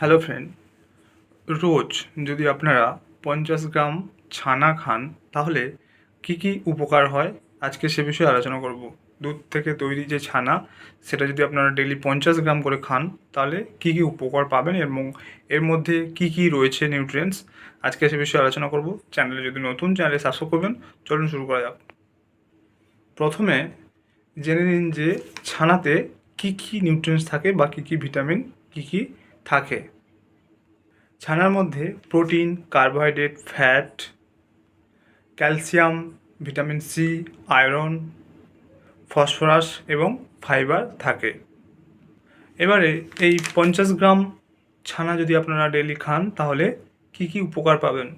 Hello friend রোজ যদি আপনারা পঞ্চাশ গ্রাম ছানা খান, তাহলে কি কি উপকার হয়? আজকে সে বিষয়ে আলোচনা করব। দুধ থেকে তৈরি যে ছানা, সেটা যদি আপনারা ডেলি পঞ্চাশ গ্রাম করে খান, তাহলে কি কি উপকার পাবেন এবং এর মধ্যে কি কি রয়েছে নিউট্রিয়েন্টস আজকে সে বিষয়ে আলোচনা করব। চ্যানেলে যদি নতুন চ্যানেলে সাবস্ক্রাইব করবেন। চলুন শুরু করা যাক। প্রথমে জেনে নিন যে ছানাতে কি কি নিউট্রিয়েন্টস থাকে বা কী কী ভিটামিন কী কী থাকে। ছানার মধ্যে protein, carbohydrate, fat, calcium, vitamin C, iron, phosphorus এবং ফাইবার থাকে। এবারে এই পঞ্চাশ গ্রাম ছানা যদি আপনারা ডেলি খান, তাহলে কি কি উপকার পাবেন?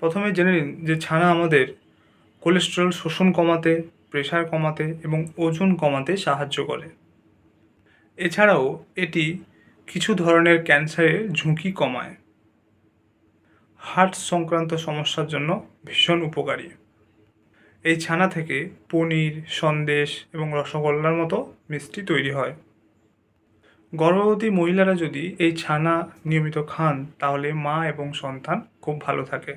প্রথমে জেনে নিন যে ছানা আমাদের কোলেস্টেরল শোষণ কমাতে প্রেশার কমাতে এবং ওজন কমাতে সাহায্য করে। এছাড়াও এটি কিছু ধরনের ক্যান্সারের ঝুঁকি কমায়। হার্ট সংক্রান্ত সমস্যার জন্য ভীষণ উপকারী। এই ছানা থেকে পনির, সন্দেশ এবং রসগোল্লার মতো মিষ্টি তৈরি হয়। গর্ভবতী মহিলারা যদি এই ছানা নিয়মিত খান, তাহলে মা এবং সন্তান খুব ভালো থাকে।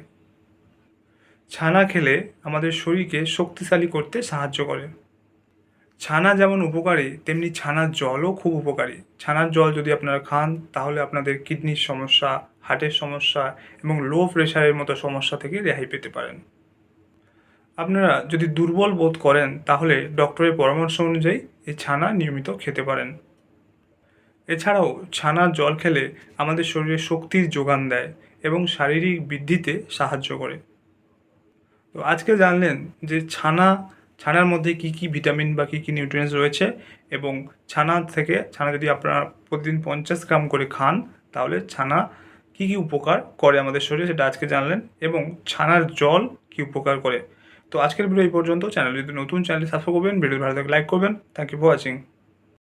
ছানা খেলে আমাদের শরীরকে শক্তিশালী করতে সাহায্য করে। ছানা যেমন উপকারী, তেমনি ছানার জলও খুব উপকারী। ছানার জল যদি আপনারা খান, তাহলে আপনাদের কিডনির সমস্যা, হার্টের সমস্যা এবং লো প্রেশারের মতো সমস্যা থেকে রেহাই পেতে পারেন। আপনারা যদি দুর্বল বোধ করেন, তাহলে ডক্টরের পরামর্শ অনুযায়ী এই ছানা নিয়মিত খেতে পারেন। এছাড়াও ছানার জল খেলে আমাদের শরীরে শক্তির যোগান দেয় এবং শারীরিক বৃদ্ধিতে সাহায্য করে। তো আজকে জানলেন যে ছানা ছানার মধ্যে কি কি ভিটামিন বা কী কী নিউট্রিয়েন্টস রয়েছে? এবং ছানা থেকে, ছানা যদি আপনারা প্রতিদিন পঞ্চাশ গ্রাম করে খান, তাহলে ছানা কি কি উপকার করে আমাদের শরীরে সেটা আজকে জানলেন। এবং ছানার জল কি উপকার করে। তো আজকের ভিডিও এই পর্যন্ত। চ্যানেল যদি নতুন চ্যানেল সাবস্ক্রাইব করবেন ভিডিও ভালো লাগে লাইক করবেন। Thank you for watching